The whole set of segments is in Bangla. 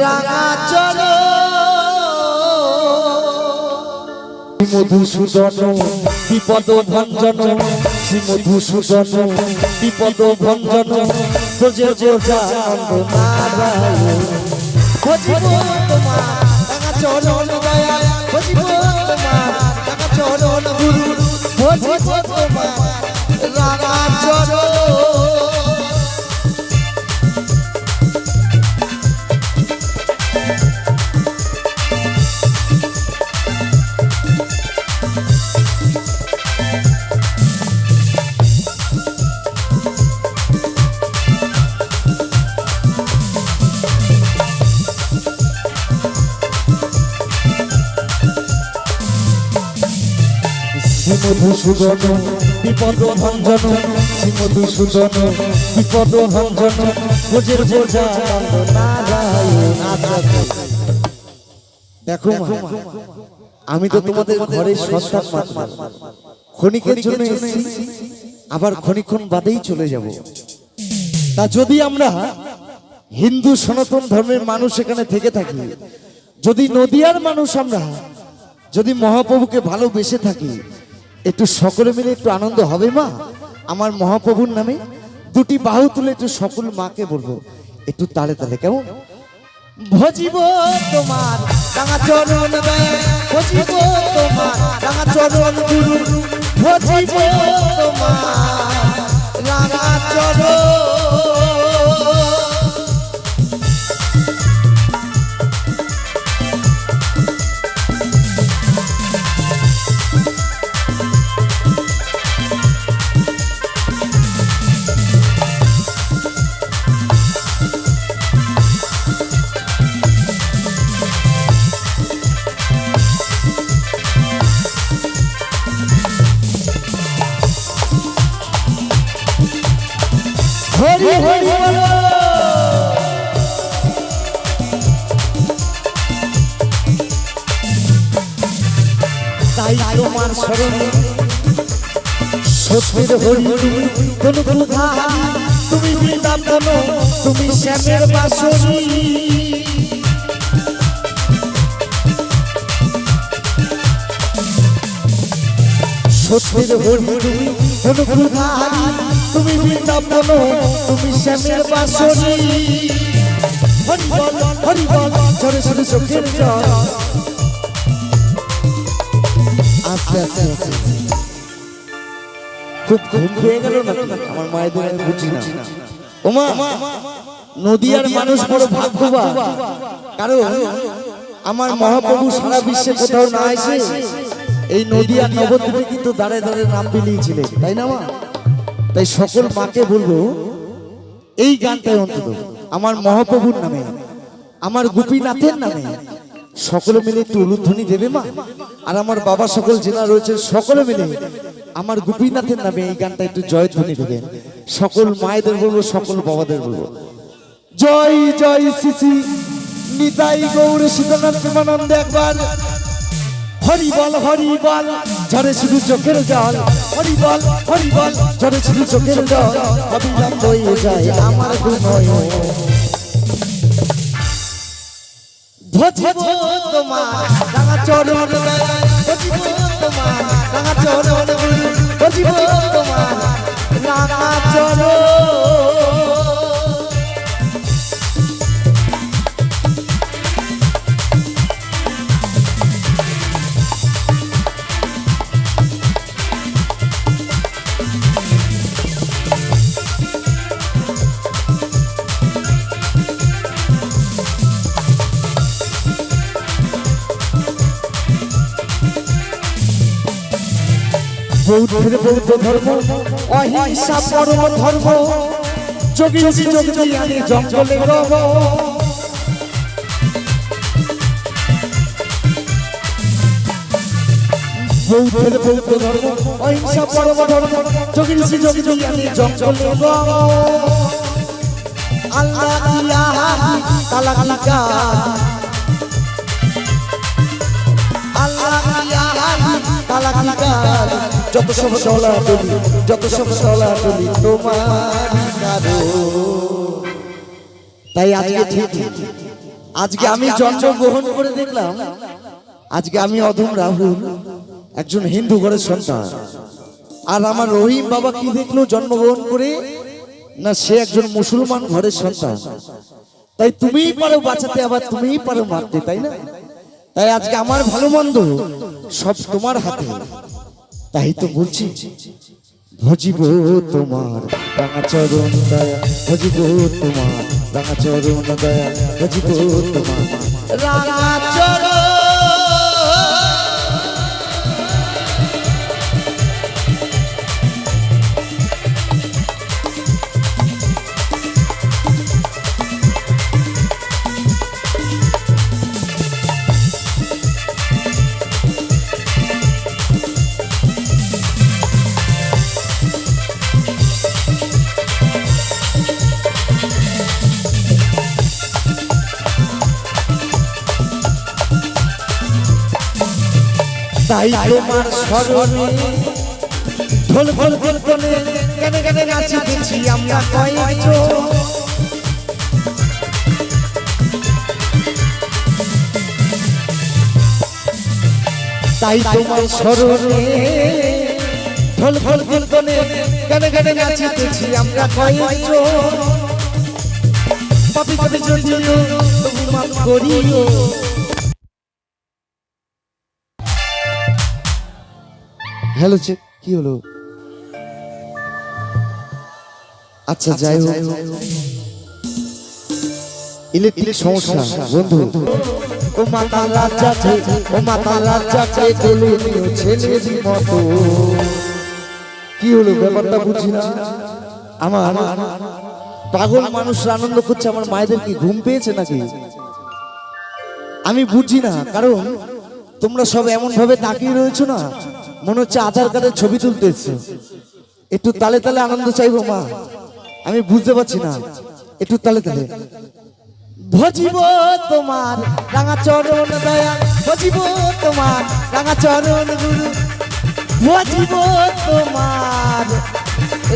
রাঙা চরণ। মধুসূদন বিপদ ভঞ্জন শ্রী মধুসূদন বিপদ ভঞ্জন ব্রজের নারায়ণ। ভজিব শ্রীমধুসূদন বিপদ ভঞ্জন শ্রীমধুসূদন বিপদ ভঞ্জন ভোজের বোঝা দেখো আমি তো তোমাদের ঘরের সন্তান মাত্র। ক্ষণিকের জন্য এসেছি আবার ক্ষণিক্ষণ বাদেই চলে যাব। তা যদি আমরা হিন্দু সনাতন ধর্মের মানুষ এখানে থেকে থাকি যদি নদিয়ার মানুষ আমরা যদি মহাপ্রভুকে ভালোবেসে থাকি একটু সকলে মিলে একটু আনন্দ হবে মা? আমার মহাপ্রভুর নামে দুটি বাহু তুলে একটু সকল মাকে বলব, একটু তালে তালে, কেমন? ভজিব তোমার রাঙা চরণ ভজিব তোমার রাঙা চরণ গুরু, ভজিব তোমার রাঙা চরণ হরি হরি। তাই তোমার স্মরণে সত্যের হরি কোন কোন তুমি বৃন্দাবন, তুমি শ্যামের বাসনী সত্যের হরি কোন কোন তুমি বৃন্দাবন তুমি শ্যামের বাসনী। আমার ওমা মানুষ বড় কারণ আমার মহাপ্রভু সারা বিশ্বে কোথাও না এসে এই নদিয়ার নবদ্বীপে কিন্তু দাঁড়ে দাঁড়ে নাম বিলিয়েছিলেন। তাই না মা? তাই সকল মাকে বলব, এই গানটাই অন্তত, আমার মহাপ্রভুর নামে, আমার গোপীনাথের নামে, সকলে মিলে একটু উলুধ্বনি দেবে মা? আর আমার বাবা সকল জেলা রয়েছে, সকলে মিলে আমার গোপীনাথের নামে এই গানটা একটু জয়ধ্বনি দেবেন সকল মায়েদের বলব, সকল বাবাদের বলব। জয় জয় শিশি নিতাই গৌর সীতানাথ প্রেমানন্দ একবার। হরি বল হরি বল। ঝরে শুধু চোখের জল। হরিবল হরিবল হরি বল, ঝরে শুধু চোখের জল। অবিরাম বয়ে যায় আমার গুণয় ভজিব তোমার রাঙা চরণ তোমার চরণ তোমার চরণ বৌদ্ধের বৌদ্ধ ধর্ম, অহিংসা পরম ধর্ম, যোগী যোগী যোগী আনি জঙ্গলে রব। বৌদ্ধের বৌদ্ধ ধর্ম, অহিংসা পরম ধর্ম, যোগী যোগী যোগী যোগী আনি জঙ্গলে রব। আল্লাহ ইলাহা কালাকা আল্লাহ ইলাহা কালাকা যত সব ডলা ডলি যত সব ডলি তোমারই কারও। তাই আজকে ঠিক আজকে আমি জন্মগ্রহণ করে দেখলাম আজকে আমি অধম রাহুল একজন হিন্দু ঘরের সন্তান। আর আমার রহিম বাবা কি দেখল জন্মগ্রহণ করে? না সে একজন মুসলমান ঘরের সন্তান। তাই তুমিই পারো বাঁচাতে আবার তুমিই পারো মারতে তাই না? তাই আজকে আমার ভালো মন্দ সব তোমার হাতে। তাই তো বলছি, ভজিব তোমার রাঙা চরণ দয়া, ভজিব তোমার রাঙা চরণ দয়া, ভজিব তোমার রাঙা তাই তোমার স্মরণে ঢোল ঢোল ঢোল কোনে কেন কেন নাচিতেছি আমরা কয়েকজন। তাই তোমার স্মরণে ঢোল ঢোল ঢোল কোনে কেন কেন নাচিতেছি আমরা কয়েকজন। পাপি পাপি যদিও তবু মাফ করিও। হ্যালো চেক কি হলো? আচ্ছা যাই হোক। ইলেকট্রিক সমস্যা বন্ধু। ও মাতা রাজা ও মাতা রাজা ছেলের মতো। কি হলো ব্যাপারটা বুঝি না। আমার পাগল মানুষ আনন্দ করছে আমার মায়েদের কি ঘুম পেয়েছে নাকি? আমি বুঝি না কারণ তোমরা সব এমন ভাবে তাকিয়ে রয়েছো না। মনে হচ্ছে আধার কার্ডের ছবি তুলতে এসছো একটু তালে তালে আনন্দ চাইব, মা। আমি বুঝতে পারছি না। একটু তালে তালে। ভজিব তোমার রাঙা চরণ দয়া ভজিব তোমার রাঙা চরণ গুরু। ভজিব তোমার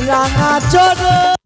রাঙা চরণ